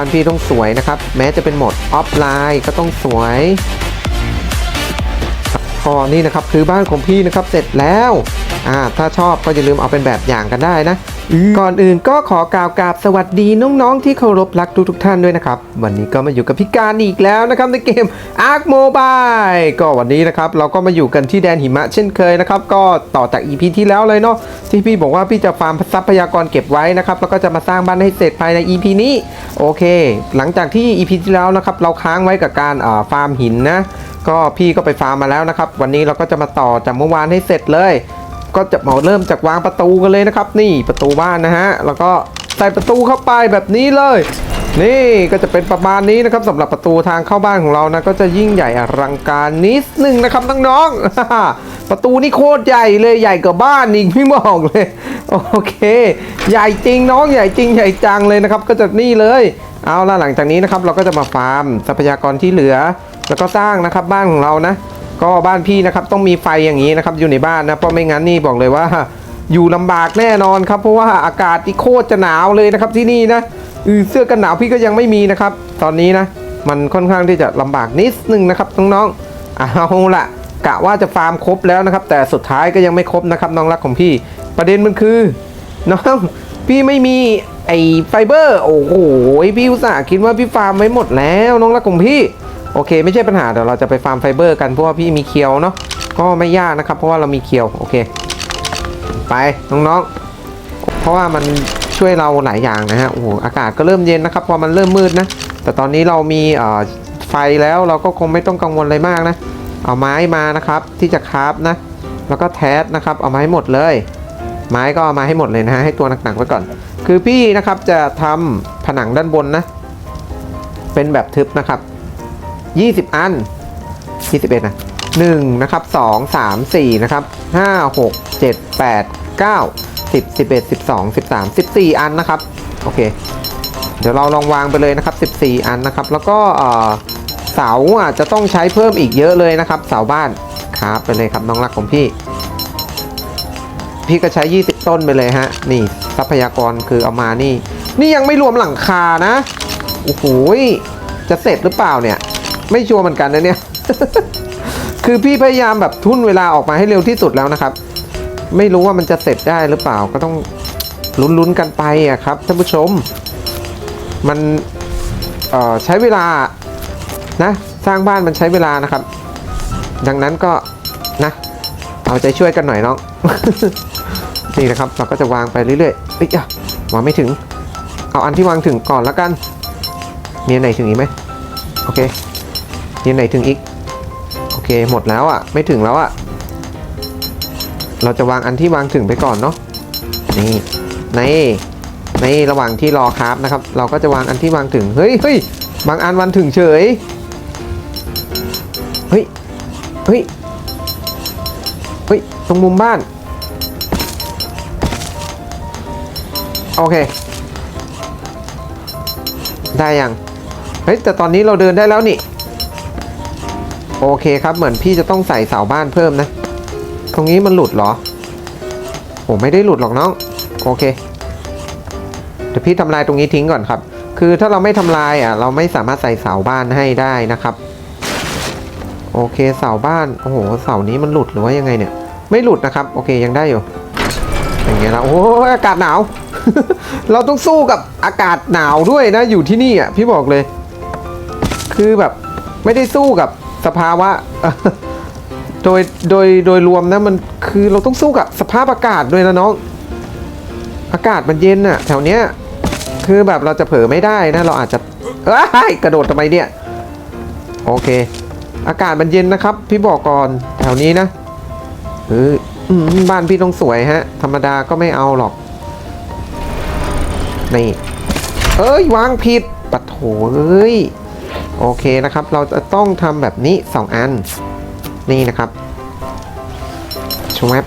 านพี่ต้องสวยนะครับ แม้จะเป็นโหมดออฟไลน์ก็ต้องสวยพอนี่นะครับคือบ้านของพี่นะครับเสร็จแล้วอ่าถ้าชอบก็อย่าลืมเอาเป็นแบบอย่างกันได้นะ ก่อนอื่นก็ขอกล่าวกราบสวัสดีน้องๆที่เคารพรักทุกทุกท่านด้วยนะครับ วันนี้ก็มาอยู่กับพี่การอีกแล้วนะครับในเกม Ark Mobile ก็วันนี้นะครับเราก็มาอยู่กันที่แดนหิมะเช่นเคยนะครับ ก็ต่อจาก EP ที่แล้วเลยเนาะที่พี่บอกว่าพี่จะฟาร์มทรัพยากรเก็บไว้นะครับแล้วก็จะมาสร้างบ้านให้เสร็จภายใน EP นี้โอเค หลังจากที่ EP ที่แล้วนะครับเราค้างไว้กับการฟาร์มหินนะก็พี่ก็ไปฟาร์มมาแล้วนะครับ วันนี้เราก็จะมาต่อจากเมื่อวานให้เสร็จเลย ก็จะมาเริ่มจากวางประตูกันเลยนะครับ นี่ประตูบ้านนะฮะแล้วก็ใส่ประตูเข้าไปแบบนี้เลย นี่ก็จะเป็นประมาณนี้นะครับสำหรับประตูทางเข้าบ้านของเรานะก็จะยิ่งใหญ่อลังการนิดนึงนะครับน้องๆประตูนี่โคตรใหญ่เลยใหญ่กว่าบ้านอีกพี่บอกเลยโอเค ใหญ่จริงน้องใหญ่จริงใหญ่จังเลยนะครับ ก็จะนี่เลยเอาละหลังจากนี้นะครับเราก็จะมาฟาร์มทรัพยากรที่เหลือ แล้วก็สร้างนะครับบ้านของเรานะ ก็บ้านพี่นะครับต้องมีไฟอย่างนี้นะครับอยู่ในบ้านนะเพราะไม่งั้นนี่บอกเลยว่า อยู่ลำบากแน่นอนครับเพราะว่าอากาศที่โคตรจะหนาวเลยนะครับที่นี่นะอือเสื้อกันหนาวพี่ก็ยังไม่มีนะครับ ตอนนี้นะมันค่อนข้างที่จะลำบากนิดนึงนะครับน้องๆเอาละกะว่าจะฟาร์มครบแล้วนะครับ แต่สุดท้ายก็ยังไม่ครบนะครับน้องรักของพี่ ประเด็นมันคือน้องพี่ไม่มีไอไฟเบอร์ โอ้โหพี่อุตส่าห์คิดว่าพี่ฟาร์มไว้หมดแล้วน้องรักของพี่ โอเค ไม่ใช่ปัญหาเดี๋ยวเราจะไปฟาร์มไฟเบอร์กันเพราะว่าพี่มีเคียวเนาะก็ไม่ยากนะครับ เพราะว่าเรามีเคียวโอเค ไปน้องๆเพราะว่ามันช่วยเราหลายอย่างนะฮะโอ้โหอากาศก็เริ่มเย็นนะครับพอมันเริ่มมืดนะ แต่ตอนนี้เรามีไฟแล้วเราก็คงไม่ต้องกังวลอะไรมากนะ เอาไม้มานะครับที่จะคราฟนะ แล้วก็แทสนะครับ เอามาให้หมดเลย ไม้ก็เอามาให้หมดเลยนะฮะให้ตัวหนักๆไว้ก่อน คือพี่นะครับจะทำผนังด้านบนนะ เป็นแบบทึบนะครับ 20 อัน 21นะ1นะครับ2 3 4นะครับ5 6 7 8 9 10 11 12 13 14 อันนะครับ โอเค เดี๋ยวเราลองวางไปเลยนะครับ 14 อันนะครับ แล้วก็เสาอะจะต้องใช้เพิ่มอีกเยอะเลยนะครับ เสาบ้านครับไปเลยครับน้องรักของพี่ พี่ก็ใช้ 20 ต้นไปเลยฮะ นี่ทรัพยากรคือเอามานี่ นี่ยังไม่รวมหลังคานะ โอ้โหจะเสร็จหรือเปล่าเนี่ย ไม่ชัวร์เหมือนกันนะเนี่ย คือพี่พยายามแบบทุ่นเวลาออกมาให้เร็วที่สุดแล้วนะครับ ไม่รู้ว่ามันจะเสร็จได้หรือเปล่าก็ต้องลุ้นๆกันไปอะครับท่านผู้ชม มันเอ่อใช้เวลานะสร้างบ้านมันใช้เวลานะครับ ดังนั้นก็นะเอาใจช่วยกันหน่อยน้อง นี่นะครับเราก็จะวางไปเรื่อยๆเอ้ยอะวางไม่ถึง เอาอันที่วางถึงก่อนแล้วกัน มีอันไหนถึงอีกไหมโอเค นไหนถึงอีก โอเคหมดแล้วอะ่ะ ไม่ถึงแล้วอะ่ะ เราจะวางอันที่วางถึงไปก่อนเนาะนี่ในในระหว่างที่รอคราฟนะครับ เราก็จะวางอันที่วางถึง เฮ้ยเฮ้ยบางอันวันถึงเฉยเฮ้ยเฮ้ยเฮ้ยตรงมุมบ้าน โอเค ได้ยังเฮ้ยแต่ตอนนี้เราเดินได้แล้วนี่ โอเคครับเหมือนพี่จะต้องใส่เสาบ้านเพิ่มนะ ตรงนี้มันหลุดเหรอผมไม่ได้หลุดหรอกน้องโอเคเดี๋ยวพี่ทำลายตรงนี้ทิ้งก่อนครับ คือถ้าเราไม่ทำลายอะ เราไม่สามารถใส่เสาบ้านให้ได้นะครับ โอเคเสาบ้านโอ้โหเสานี้มันหลุดหรือว่ายังไงเนี่ย ไม่หลุดนะครับ โอเคยังได้อยู่อย่างเงี้ยแล้วโอ้อากาศหนาว เราต้องสู้กับอากาศหนาวด้วยนะอยู่ที่นี่อะพี่บอกเลย คือแบบไม่ได้สู้กับ ภาวะโดยโดยโดยรวมนะมันคือเราต้องสู้กับสภาพอากาศด้วยนะน้องอากาศมันเย็นอะแถวเนี้ยคือแบบเราจะเผลอไม่ได้นะ เราอาจจะเอ้ยกระโดดทำไมเนี่ย โอเค อากาศมันเย็นนะครับ พี่บอกก่อนแถวนี้นะเออบ้านพี่ต้องสวยฮะ ธรรมดาก็ไม่เอาหรอกนี่เอ้ยวางผิดปะโถเอ้ย โอเคนะครับ เราจะต้องทำแบบนี้ 2 อัน นี่นะครับชวบ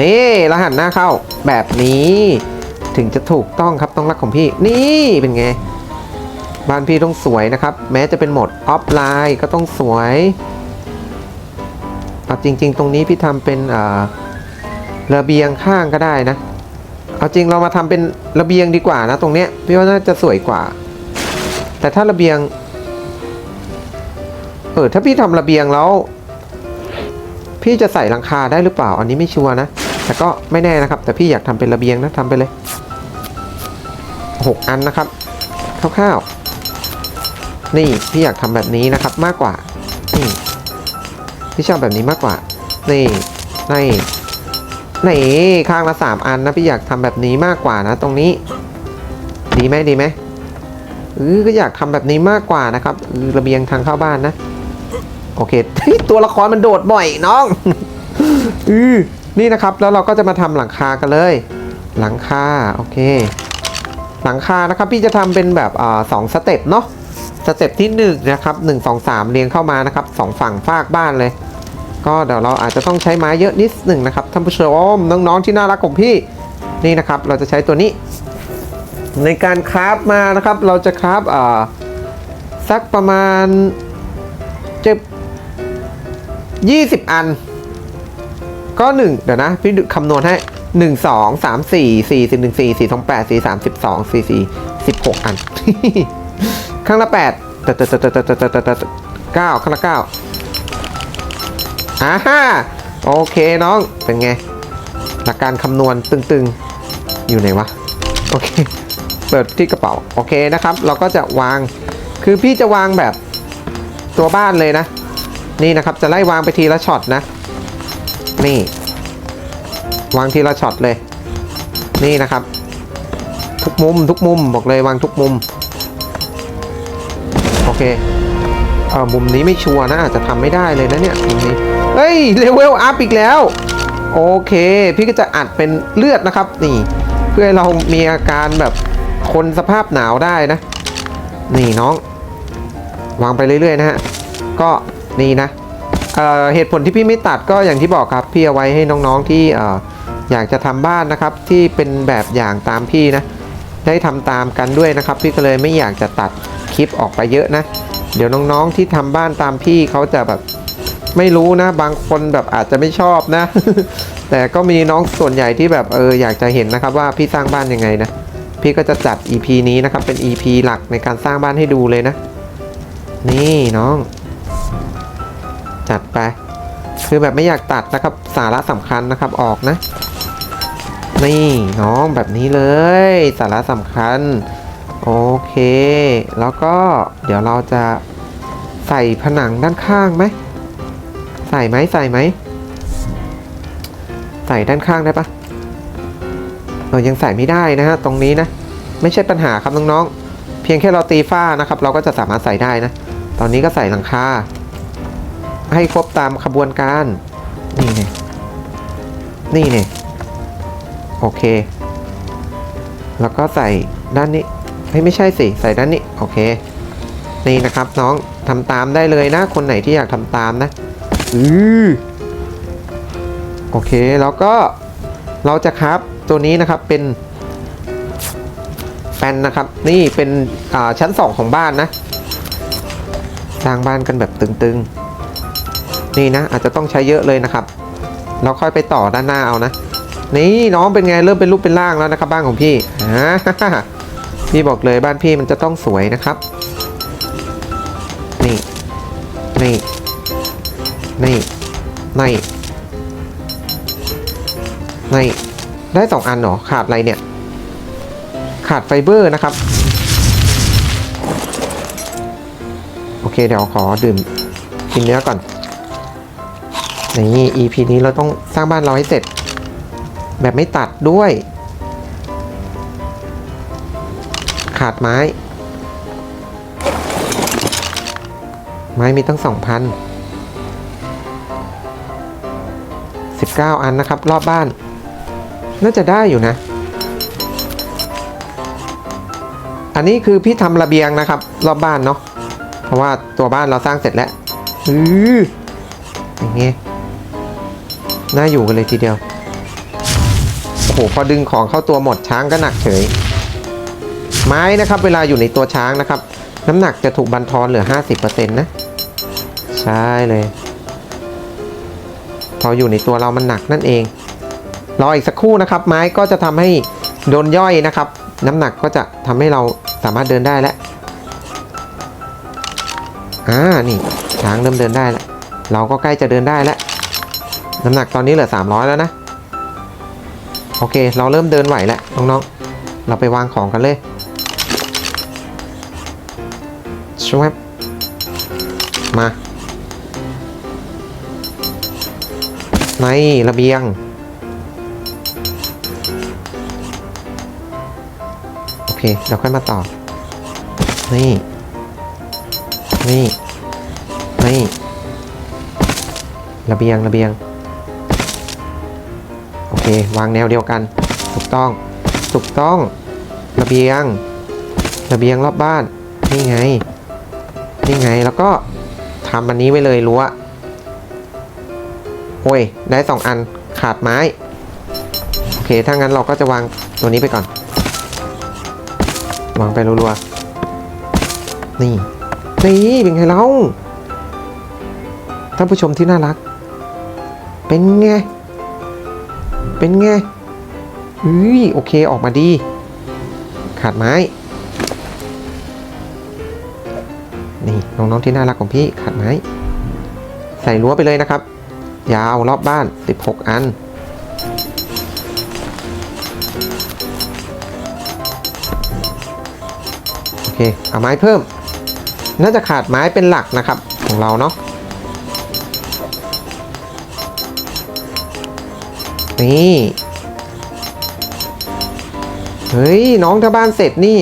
นี่แล้วหันหน้าเข้าแบบนี้ถึงจะถูกต้องครับต้องรักของพี่ นี่เป็นไง บ้านพี่ต้องสวยนะครับ แม้จะเป็นโหมดออฟไลน์ก็ต้องสวยเอาจริง ๆ ตรงนี้พี่ทำเป็นเระเบียงข้างก็ได้นะ เอาจริงเรามาทำเป็นระเบียงดีกว่านะ ตรงเนี้ยพี่ว่าน่าจะสวยกว่า แต่ถ้าระเบียง เออถ้าพี่ทำระเบียงแล้ว พี่จะใส่หลังคาได้หรือเปล่า อันนี้ไม่ชัวร์นะ แต่ก็ไม่แน่นะครับ แต่พี่อยากทำเป็นระเบียงนะทำไปเลยหกอันนะครับคร่าวๆนี่พี่อยากทำแบบนี้นะครับมากกว่านี่พี่ชอบแบบนี้มากกว่า นี่นี่นี่ข้างละสามอันนะพี่อยากทำแบบนี้มากกว่านะ ตรงนี้ ดีไหมดีไหม เออก็อยากทำแบบนี้มากกว่านะครับเออระเบียงทางเข้าบ้านนะ โอเคตัวละครมันโดดบ่อยน้องอือนี่นะครับแล้วเราก็จะมาทำหลังคากันเลย หลังคาโอเค หลังคานะครับพี่จะทำเป็นแบบอ่าสองสเต็ปเนาะสเต็ปที่หนึ่งนะครับหนึ่งสองสามเรียงเข้ามานะครับสองฝั่งฟากบ้านเลย ก็เดี๋ยวเราอาจจะต้องใช้ไม้เยอะนิดหนึ่งนะครับท่านผู้ชมน้องๆที่น่ารักของพี่นี่นะครับ เราจะใช้ตัวนี้ ในการคราฟมานะครับ เราจะคราฟอ่าสักประมาณเจ็บยี่สิบอัน ก็หนึ่งเดี๋ยวนะ พี่คำนวณให้หนึ่งสองสามสี่สี่สิบหนึ่งสี่สี่สองแปดสี่สามสิบสองสี่สี่สิบหกอัน ข้างละแปดเก้าข้างละเก้าอ่าฮ่าโอเคน้อง เป็นไง หลักการคำนวณตึงๆ อยู่ไหนวะ โอเค เปิดที่กระเป๋าโอเคนะครับ เราก็จะวางคือพี่จะวางแบบตัวบ้านเลยนะ นี่นะครับจะไล่วางไปทีละช็อตนะ นี่ วางทีละช็อตเลย นี่นะครับ ทุกมุมทุกมุมบอกเลยวางทุกมุม โอเคเออมุมนี้ไม่ชัวร์นะอาจจะทำไม่ได้เลยนะเนี่ยมุมนี้เฮ้ยเลเวลอัพอีกแล้ว โอเค พี่ก็จะอัดเป็นเลือดนะครับ นี่ เพื่อให้เรามีอาการแบบ คนสภาพหนาวได้นะ นี่น้อง วางไปเรื่อยๆนะฮะ ก็นี่นะเเหตุผลที่พี่ไม่ตัดก็อย่างที่บอกครับ พี่เอาไว้ให้น้องๆที่อ่อยากจะทำบ้านนะครับ ที่เป็นแบบอย่างตามพี่นะ ได้ทำตามกันด้วยนะครับ พี่ก็เลยไม่อยากจะตัดคลิปออกไปเยอะนะ เดี๋ยวน้องๆที่ทำบ้านตามพี่เขาจะแบบไม่รู้นะ บางคนแบบอาจจะไม่ชอบนะ แต่ก็มีน้องส่วนใหญ่ที่แบบเอออยากจะเห็นนะครับว่าพี่สร้างบ้านยังไงนะ พี่ก็จะจัด EP นี้นะครับ เป็น EP หลักในการสร้างบ้านให้ดูเลยนะ นี่น้อง จัดไป คือแบบไม่อยากตัดนะครับ สาระสำคัญนะครับออกนะ นี่น้องแบบนี้เลย สาระสำคัญ โอเค แล้วก็เดี๋ยวเราจะใส่ผนังด้านข้างไหม ใส่ไหมใส่ไหม ใส่ด้านข้างได้ปะ เออยังใส่ไม่ได้นะฮะตรงนี้นะ ไม่ใช่ปัญหาครับน้องๆ เพียงแค่เราตีฝ้านะครับ เราก็จะสามารถใส่ได้นะ ตอนนี้ก็ใส่หลังคาให้ครบตามขบวนการ นี่เนี่ยนี่เนี่ยโอเค แล้วก็ใส่ด้านนี้เฮ้ยไม่ใช่สิ ใส่ด้านนี้โอเค นี่นะครับน้องทำตามได้เลยนะ คนไหนที่อยากทำตามนะอือโอเค แล้วก็เราจะครับ ตัวนี้นะครับเป็นแปนนะครับ นี่เป็นชั้น 2 ของบ้านนะ สร้างบ้านกันแบบตึงๆ นี่นะ อาจจะต้องใช้เยอะเลยนะครับ เราค่อยไปต่อด้านหน้าเอานะ นี่น้องเป็นไงเริ่มเป็นรูปเป็นร่างแล้วนะครับ บ้านของพี่พี่บอกเลยบ้านพี่มันจะต้องสวยนะครับ นี่ นี่ นี่ นี่ นี่ ได้สองอันเหรอ ขาดอะไรเนี่ย ขาดไฟเบอร์นะครับ โอเคเดี๋ยวขอดื่มกินเนื้อก่อน นี่ EP นี้เราต้องสร้างบ้านเราให้เสร็จ แบบไม่ตัดด้วย ขาดไม้ ไม้มีตั้งสองพันสิบเก้าอันนะครับ รอบบ้าน น่าจะได้อยู่นะ อันนี้คือพี่ทำระเบียงนะครับ รอบบ้านเนาะเพราะว่าตัวบ้านเราสร้างเสร็จแล้วอืออย่างเงี้ยน่าอยู่กันเลยทีเดียวโอ้โหพอดึงของเข้าตัวหมดช้างก็หนักเฉย ไม้นะครับ เวลาอยู่ในตัวช้างนะครับ น้ำหนักจะถูกบันทอนเหลือ 50%นะ ใช่เลย พออยู่ในตัวเรามันหนักนั่นเอง รออีกสักครู่นะครับ ไม้ก็จะทำให้โดนย่อยนะครับ น้ำหนักก็จะทำให้เราสามารถเดินได้แล้วอ่านี่ช้างเริ่มเดินได้แล้วเราก็ใกล้จะเดินได้แล้วน้ำหนักตอนนี้เหลือ 300 แล้วนะ โอเค เราเริ่มเดินไหวแล้วน้องๆ เราไปวางของกันเลยชวบมา ในระเบียง เคเดี๋ยวค่อยมาต่อ นี่ นี่ นี่ระเบียงระเบียง โอเค วางแนวเดียวกัน ถูกต้อง ถูกต้อง ระเบียง ระเบียงรอบบ้าน นี่ไง นี่ไง แล้วก็ทำอันนี้ไว้เลยรั้ว โอ้ย ได้สองอัน ขาดไม้ โอเค ถ้างั้นเราก็จะวางตัวนี้ไปก่อน วางไปรัวๆ นี่ นี่เป็นไงเล่าท่านผู้ชมที่น่ารัก เป็นไง เป็นไงอุ้ยโอเคออกมาดี ขาดไม้ นี่น้องๆที่น่ารักของพี่ขาดไม้ ใส่รั้วไปเลยนะครับ ยาวรอบบ้าน 16 อัน เคเอาไม้เพิ่ม น่าจะขาดไม้เป็นหลักนะครับของเราเนาะนี่เฮ้ยน้องถ้าบ้านเสร็จนี่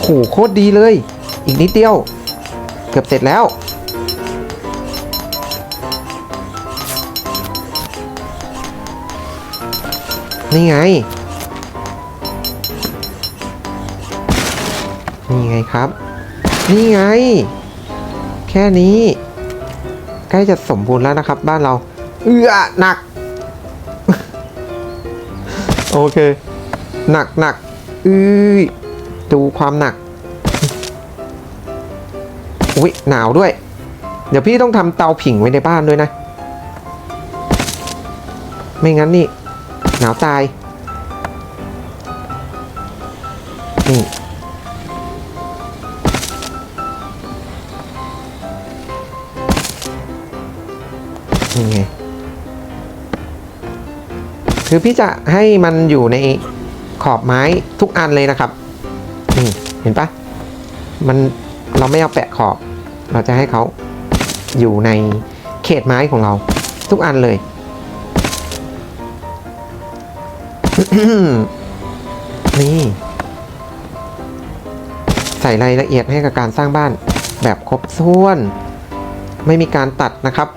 โหโคตรดีเลย อีกนิดเดียว เกือบเสร็จแล้ว นี่ไง นี่ไงครับ นี่ไง แค่นี้ ใกล้จะสมบูรณ์แล้วนะครับ บ้านเรา เอื้อหนัก โอเค หนักหนักอื้อดูความหนัก อุ้ยหนาวด้วย เดี๋ยวพี่ต้องทำเตาผิงไว้ในบ้านด้วยนะ ไม่งั้นนี่ หนาวตาย คือพี่จะให้มันอยู่ในขอบไม้ทุกอันเลยนะครับนี่เห็นปะมันเราไม่เอาแปะขอบ เราจะให้เขาอยู่ในเขตไม้ของเรา ทุกอันเลย นี่ ใส่รายละเอียดให้กับการสร้างบ้านแบบครบถ้วน ไม่มีการตัดนะครับ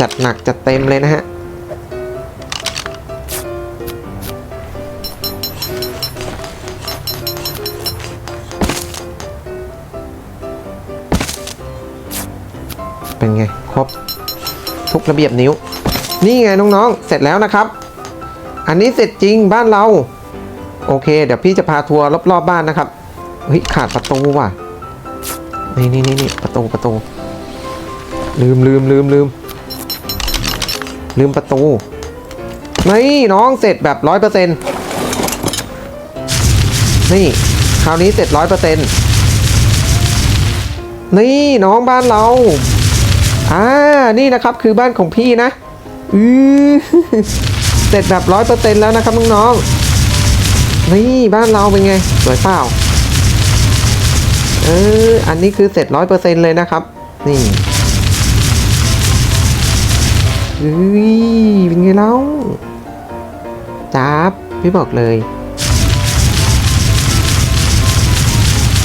จัดหนักจัดเต็มเลยนะฮะ เป็นไง ครบ ทุกระเบียบนิ้ว นี่ไงน้องๆ เสร็จแล้วนะครับ อันนี้เสร็จจริงบ้านเรา โอเค เดี๋ยวพี่จะพาทัวร์รอบๆบ้านนะครับเฮ้ยขาดประตูว่ะ นี่นี่นี่นี่ประตูประตู ลืมลืมลืมลืมลืมประตู นี่น้องเสร็จแบบร้อยเปอร์เซ็นต์นี่คราวนี้เสร็จร้อยเปอร์เซ็นต์นี่น้องบ้านเรา อ่า นี่นะครับคือบ้านของพี่นะ อือเสร็จแบบร้อยเปอร์เซ็นต์แล้วนะครับน้องๆ นี่บ้านเราเป็นไง สวยเปล่า เออ อันนี้คือเสร็จร้อยเปอร์เซ็นต์เลยนะครับ นี่เฮ้ยเป็นไงเล่าจับพี่บอกเลย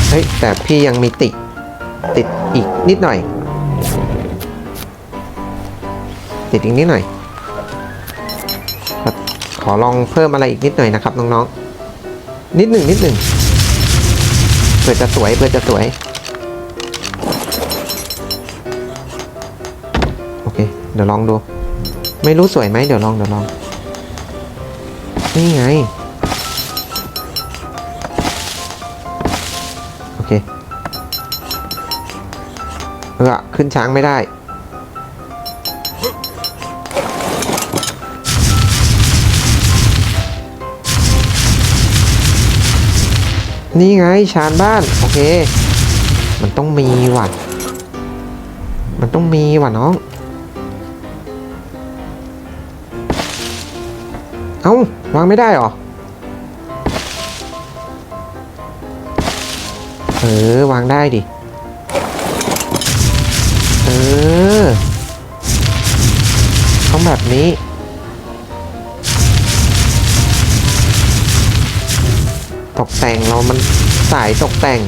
เฮ้ย แต่พี่ยังมีติดติดอีกนิดหน่อย ติดอีกนิดหน่อย ขอลองเพิ่มอะไรอีกนิดหน่อยนะครับน้องๆ นิดหนึ่งนิดหนึ่งเพื่อจะสวยเพื่อจะสวย โอเค เดี๋ยวลองดู ไม่รู้สวยไหมเดี๋ยวลองเดี๋ยวลอง นี่ไง โอเค เออขึ้นช้างไม่ได้ นี่ไงชานบ้าน โอเค มันต้องมีว่ะ มันต้องมีว่ะน้อง เอ้าวางไม่ได้เหรอ เออ วางได้ดิ เออ ต้องแบบนี้ ตกแต่งเรามันสายตกแต่ง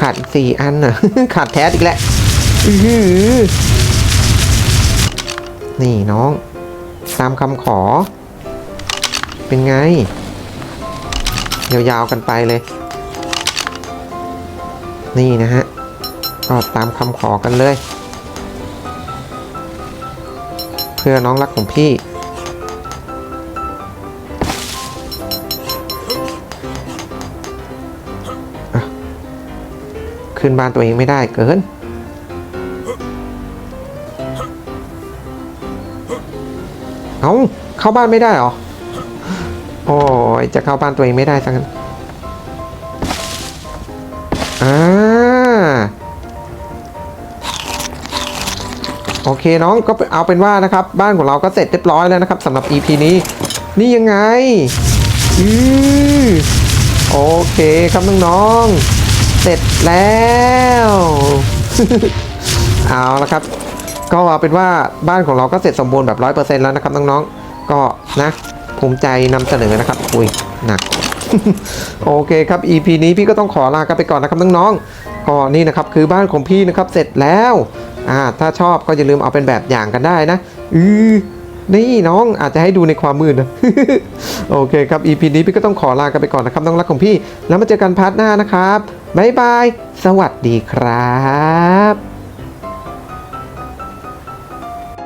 ขาดสี่อันน่ะขาดแท้อีกแล้วอื้อหือนี่น้อง ตามคำขอ เป็นไง ยาวๆกันไปเลย นี่นะฮะ ก็ตามคำขอกันเลย เพื่อน้องรักของพี่ บ้านตัวเองไม่ได้เกินเอาเข้าบ้านไม่ได้เหรอ โอ้ยจะเข้าบ้านตัวเองไม่ได้สักงั้นอ่าโอเคน้องก็เอาเป็นว่านะครับ บ้านของเราก็เสร็จเรียบร้อยแล้วนะครับสำหรับ EP นี้ นี่ยังไงอือโอเคครับน้องๆ เสร็จแล้ว เอาละครับ ก็เอาเป็นว่าบ้านของเราก็เสร็จสมบูรณ์แบบร้อยเปอร์เซ็นต์แล้วนะครับน้องๆ ก็นะภูมิใจนำเสนอนะครับ อุ้ยหนัก โอเคครับ EP นี้พี่ก็ต้องขอลากันไปก่อนนะครับน้องๆ ก็นี่นะครับคือบ้านของพี่นะครับเสร็จแล้วอ่าถ้าชอบก็อย่าลืมเอาเป็นแบบอย่างกันได้นะ อือนี่น้องอาจจะให้ดูในความมืดนะ โอเคครับ EP นี้พี่ก็ต้องขอลากันไปก่อนนะครับ น้องรักของพี่ แล้วมาเจอกันพาร์ทหน้านะครับ บ๊ายบาย สวัสดีครับ